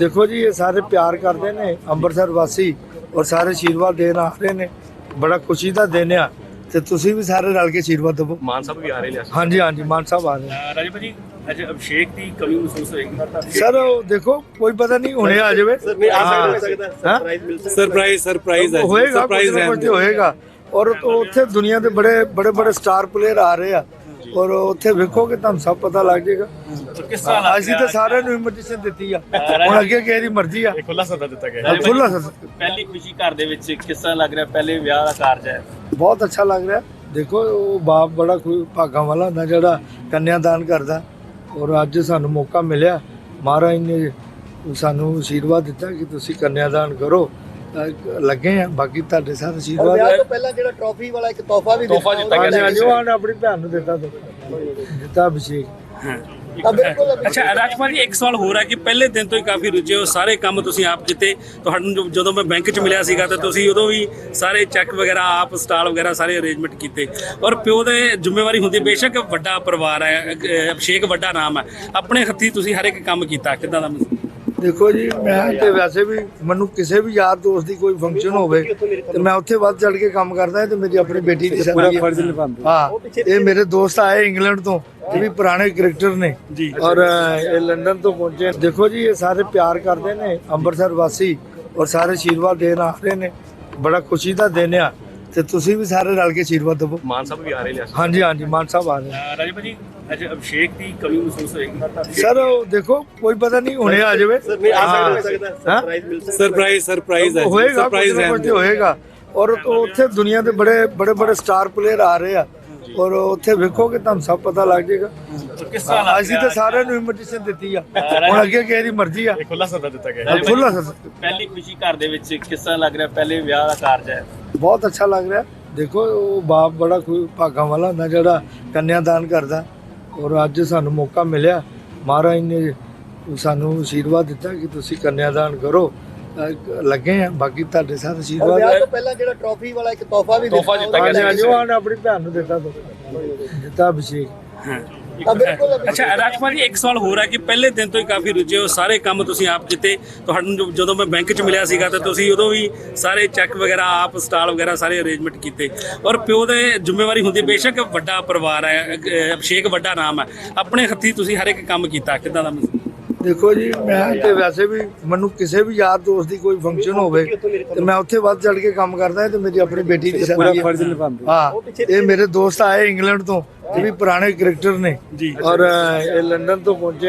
ਦੇਖੋ ਜੀ ਇਹ ਸਾਰੇ ਪਿਆਰ ਕਰਦੇ ਨੇ ਅੰਮ੍ਰਿਤਸਰ ਵਾਸੀ ਔਰ ਸਾਰੇ ਆਸ਼ੀਰਵਾਦ ਦੇਣ ਆ ਰਹੇ ਨੇ। ਬੜਾ ਖੁਸ਼ੀ ਦਾ ਦਿਨ ਆ ਤੇ ਤੁਸੀਂ ਵੀ ਸਾਰੇ ਰਲ ਕੇ ਆਸ਼ੀਰਵਾਦ ਦਿਵੋ। ਮਾਨ ਸਾਹਿਬ ਵੀ ਆ ਰਹੇ ਨੇ ਹਾਂਜੀ ਹਾਂਜੀ ਮਾਨ ਸਾਹਿਬ ਆ ਰਹੇ ਨੇ। ਰਾਜੇ ਭਾਜੀ ਅੱਜ ਅਭਿਸ਼ੇਕ ਦੀ ਕਮੀ ਮਹਿਸੂਸ ਹੋਏਗੀ। ਸਰ ਉਹ ਦੇਖੋ ਕੋਈ ਪਤਾ ਨਹੀਂ ਹੁਣੇ ਆ ਜਾਵੇ। ਨਹੀਂ ਆ। ਸਕਦਾ ਹਾਂ? ਸਰਪ੍ਰਾਈਜ਼ ਮਿਲ ਸਕਦਾ। ਸਰਪ੍ਰਾਈਜ਼ ਸਰਪ੍ਰਾਈਜ਼ ਹੈ ਹੋਏਗਾ ਸਰਪ੍ਰਾਈਜ਼ ਹੈ ਹੋਏਗਾ। ਔਰ ਉੱਥੇ ਦੁਨੀਆ ਦੇ ਬੜੇ ਬੜੇ ਬੜੇ ਸਟਾਰ ਪਲੇਅਰ ਆ ਰਹੇ ਆ। ਔਰ ਉੱਥੇ ਵੇਖੋਗੇ ਤੁਹਾਨੂੰ ਸਭ ਪਤਾ ਲੱਗ ਜਾਏਗਾ। ਕਿਸ ਤਰ੍ਹਾਂ ਲੱਗ ਅਸੀਂ ਤਾਂ ਸਾਰਿਆਂ ਨੂੰ ਇਨਵੀਟੇਸ਼ਨ ਦਿੱਤੀ ਆ। ਹੁਣ ਅੱਗੇ ਕਿਸੇ ਦੀ ਮਰਜ਼ੀ ਆ। ਖੁੱਲਾ ਸੱਦਾ ਦਿੱਤਾ ਗਿਆ। ਖੁੱਲਾ ਸੱਦਾ। ਪਹਿਲੀ ਖੁਸ਼ੀ ਘਰ ਦੇ ਵਿੱਚ ਕਿਸ ਤਰ੍ਹਾਂ ਲੱਗ ਰਿਹਾ? ਪਹਿਲੇ ਵਿਆਹ ਦਾ ਕਾਰਜ ਹੈ। ਬਹੁਤ ਅੱਛਾ ਲੱਗ ਰਿਹਾ। ਦੇਖੋ ਉਹ ਬਾਪ ਬੜਾ ਕੋਈ ਭਾਗਾਂ ਵਾਲਾ ਹੁੰਦਾ ਜਿਹੜਾ ਕੰਨਿਆਦਾਨ ਕਰਦਾ। ਔਰ ਅੱਜ ਸਾਨੂੰ ਮੌਕਾ ਮਿਲਿਆ। ਮਹਾਰਾਜ ਨੇ ਸਾਨੂੰ ਆਸ਼ੀਰਵਾਦ ਦਿੱਤਾ ਕਿ ਤੁਸੀਂ ਕੰਨਿਆਦਾਨ ਕਰੋ। ਤਾਂ ਲੱਗੇ ਆ। ਬਾਕੀ ਤੁਹਾਡੇ ਸਾਰੇ ਆਸ਼ੀਰਵਾਦ ਵਿਆਹ ਤੋਂ ਪਹਿਲਾਂ ਜਿਹੜਾ ਟਰੋਫੀ ਵਾਲਾ ਇੱਕ ਤੋਹਫਾ ਵੀ ਤੋਹਫ਼ਾ ਦਿੱਤਾ ਗਿਆ ਹਾਂਜੀ ਹਾਂਜੀ ਉਹ ਆਪਣੀ ਭੈਣ ਨੂੰ ਦਿੱਤਾ ਦਿੱਤਾ ਅਭਿਸ਼ੇਕ। ਅੱਛਾ ਰਾਜਪਾਲ ਜੀ ਇੱਕ ਸਵਾਲ ਹੋਰ ਹੈ ਕਿ ਪਹਿਲੇ ਦਿਨ ਤੋਂ ਹੀ ਕਾਫੀ ਰੁੱਝੇ ਹੋ ਸਾਰੇ ਕੰਮ ਤੁਸੀਂ ਆਪ ਕੀਤੇ। ਤੁਹਾਨੂੰ ਜਦੋਂ ਮੈਂ ਬੈਂਕ 'ਚ ਮਿਲਿਆ ਸੀਗਾ ਤਾਂ ਤੁਸੀਂ ਉਦੋਂ ਵੀ ਸਾਰੇ ਚੈੱਕ ਵਗੈਰਾ ਆਪ ਸਟਾਲ ਵਗੈਰਾ ਸਾਰੇ ਅਰੇਂਜਮੈਂਟ ਕੀਤੇ। ਔਰ ਪਿਓ ਦੇ ਜ਼ਿੰਮੇਵਾਰੀ ਹੁੰਦੀ ਬੇਸ਼ੱਕ ਵੱਡਾ ਪਰਿਵਾਰ ਹੈ ਅਭਿਸ਼ੇਕ ਵੱਡਾ ਨਾਮ ਹੈ। ਆਪਣੇ ਹੱਥੀ ਤੁਸੀਂ ਹਰ ਇੱਕ ਕੰਮ ਕੀਤਾ ਕਿਦਾਂ ਦਾ? ਦੇਖੋ ਜੀ ਮੈਂ ਤੇ ਵੈਸੇ ਵੀ ਮੈਨੂੰ ਕਿਸੇ ਵੀ ਯਾਰ ਦੋਸਤ ਦੀ ਕੋਈ ਫੰਕਸ਼ਨ ਹੋਵੇ ਤੇ ਮੈਂ ਉੱਥੇ ਵੱਧ ਚੜ ਕੇ ਕੰਮ ਕਰਦਾ ਤੇ ਮੇਰੀ ਆਪਣੀ ਬੇਟੀ ਦੀ ਸ਼ਾਦੀ ਹਾਂ ਇਹ ਮੇਰੇ ਦੋਸਤ ਆਏ ਇੰਗਲੈਂਡ ਤੋਂ ਇਹ ਵੀ ਪੁਰਾਣੇ ਕ੍ਰਿਕਟਰ ਨੇ। ਜੀ। ਔਰ ਇਹ ਲੰਡਨ ਤੋਂ ਪਹੁੰਚੇ। ਦੇਖੋ ਜੀ ਇਹ ਸਾਰੇ ਪਿਆਰ ਕਰਦੇ ਨੇ ਅੰਮ੍ਰਿਤਸਰ ਵਾਸੀ ਔਰ ਸਾਰੇ ਆਸ਼ੀਰਵਾਦ ਦੇਣ ਆ ਰਹੇ ਨੇ। ਬੜਾ ਖੁਸ਼ੀ ਦਾ ਦਿਨ ਆ। ਤੇ ਤੁਸੀਂ ਵੀ ਸਾਰੇ ਰਲ ਕੇ ਆਸ਼ੀਰਵਾਦ ਦਿਵੋ। ਮਾਨ ਸਾਹਿਬ ਵੀ ਆ ਰਹੇ ਨੇ ਹਾਂਜੀ ਹਾਂਜੀ ਮਾਨ ਸਾਹਿਬ ਆ ਰਹੇ ਨੇ। ਰਾਜੇ ਭਾਜੀ ਅੱਜ ਅਭਿਸ਼ੇਕ ਦੀ ਕਮੀ ਮਹਿਸੂਸ ਹੋਏਗੀ। ਸਰ ਉਹ ਦੇਖੋ ਕੋਈ ਪਤਾ ਨਹੀਂ ਹੁਣੇ ਆ ਜਾਵੇ। ਨਹੀਂ ਆ। ਸਕਦਾ? ਸਰਪ੍ਰਾਈਜ਼ ਮਿਲ ਸਕਦਾ। ਸਰਪ੍ਰਾਈਜ਼ ਸਰਪ੍ਰਾਈਜ਼ ਹੈ ਹੋਏਗਾ ਸਰਪ੍ਰਾਈਜ਼ ਹੋਏਗਾ। ਔਰ ਉੱਥੇ ਦੁਨੀਆ ਦੇ ਬੜੇ ਬੜੇ ਬੜੇ ਸਟਾਰ ਪਲੇਅਰ ਆ ਰਹੇ ਆ। ਔਰ ਉੱਥੇ ਵੇਖੋਗੇ ਤੁਹਾਨੂੰ ਸਭ ਪਤਾ ਲੱਗ ਜਾਏਗਾ। ਕਿਸ ਤਰ੍ਹਾਂ ਲੱਗ ਅਸੀਂ ਤਾਂ ਸਾਰਿਆਂ ਨੂੰ ਇਨਵੀਟੇਸ਼ਨ ਦਿੱਤੀ ਆ। ਹੁਣ ਅੱਗੇ ਕਿਸੇ ਦੀ ਮਰਜ਼ੀ ਆ। ਖੁੱਲਾ ਸੱਦਾ ਦਿੱਤਾ ਗਿਆ। ਖੁੱਲਾ ਸੱਦਾ। ਪਹਿਲੀ ਖੁਸ਼ੀ ਘਰ ਦੇ ਵਿੱਚ ਕਿਸ ਤਰ੍ਹਾਂ ਲੱਗ ਰਿਹਾ? ਪਹਿਲੇ ਵਿਆਹ ਦਾ ਕਾਰਜ ਹੈ। ਬਹੁਤ ਅੱਛਾ ਲੱਗ ਰਿਹਾ। ਦੇਖੋ ਉਹ ਬਾਪ ਬੜਾ ਕੋਈ ਭਾਗਾਂ ਵਾਲਾ ਹੁੰਦਾ ਜਿਹੜਾ ਕੰਨਿਆਦਾਨ ਕਰਦਾ। ਔਰ ਅੱਜ ਸਾਨੂੰ ਮੌਕਾ ਮਿਲਿਆ। ਮਹਾਰਾਜ ਨੇ ਸਾਨੂੰ ਆਸ਼ੀਰਵਾਦ ਦਿੱਤਾ ਕਿ ਤੁਸੀਂ ਕੰਨਿਆਦਾਨ ਕਰੋ। ਲੱਗੇ ਆ। ਬਾਕੀ ਤੁਹਾਡੇ ਸਾਰੇ ਆਸ਼ੀਰਵਾਦ ਵਿਆਹ ਤੋਂ ਪਹਿਲਾਂ ਜਿਹੜਾ ਟਰੋਫੀ ਵਾਲਾ ਇੱਕ ਤੋਹਫਾ ਵੀ ਤੋਹਫ਼ਾ ਦਿੱਤਾ ਗਿਆ ਉਹ ਉਹਨੇ ਆਪਣੀ ਭੈਣ ਨੂੰ ਦਿੱਤਾ ਦਿੱਤਾ ਅਭਿਸ਼ੇਕ। ਅੱਛਾ ਰਾਜਪਾਲ ਜੀ ਇੱਕ ਸਵਾਲ ਹੋਰ ਹੈ ਕਿ ਪਹਿਲੇ ਦਿਨ ਤੋਂ ਹੀ ਕਾਫੀ ਰੁੱਝੇ ਹੋ ਸਾਰੇ ਕੰਮ ਤੁਸੀਂ ਆਪ ਕੀਤੇ। ਤੁਹਾਨੂੰ ਜਦੋਂ ਮੈਂ ਬੈਂਕ 'ਚ ਮਿਲਿਆ ਸੀਗਾ ਤਾਂ ਤੁਸੀਂ ਉਦੋਂ ਵੀ ਸਾਰੇ ਚੈੱਕ ਵਗੈਰਾ ਆਪ ਸਟਾਲ ਵਗੈਰਾ ਸਾਰੇ ਅਰੇਂਜਮੈਂਟ ਕੀਤੇ। ਔਰ ਪਿਓ ਦੇ ਜ਼ਿੰਮੇਵਾਰੀ ਹੁੰਦੀ ਬੇਸ਼ੱਕ ਵੱਡਾ ਪਰਿਵਾਰ ਹੈ ਅਭਿਸ਼ੇਕ ਵੱਡਾ ਨਾਮ ਹੈ। ਆਪਣੇ ਹੱਥੀ ਤੁਸੀਂ ਹਰ ਇੱਕ ਕੰਮ ਕੀਤਾ ਕਿਦਾਂ ਦਾ ਮਹਿਸੂਸ? ਦੇਖੋ ਜੀ ਮੈਂ ਤੇ ਵੈਸੇ ਵੀ ਮੈਨੂੰ ਕਿਸੇ ਵੀ ਯਾਰ ਦੋਸਤ ਦੀ ਕੋਈ ਫੰਕਸ਼ਨ ਹੋਵੇ ਤੇ ਮੈਂ ਉੱਥੇ ਵੱਧ ਚੜ ਕੇ ਕੰਮ ਕਰਦਾ ਤੇ ਮੇਰੀ ਆਪਣੀ ਬੇਟੀ ਦੀ ਸ਼ਾਦੀ ਹੈ ਫਰਜ਼ ਨਿਭਾਉਂਦਾ। ਹਾਂ ਇਹ ਮੇਰੇ ਦੋਸਤ ਆਏ ਇੰਗਲੈਂਡ ਤੋਂ ਇਹ ਵੀ ਪੁਰਾਣੇ ਕ੍ਰਿਕਟਰ ਨੇ। ਔਰ ਇਹ ਲੰਡਨ ਤੋਂ ਪਹੁੰਚੇ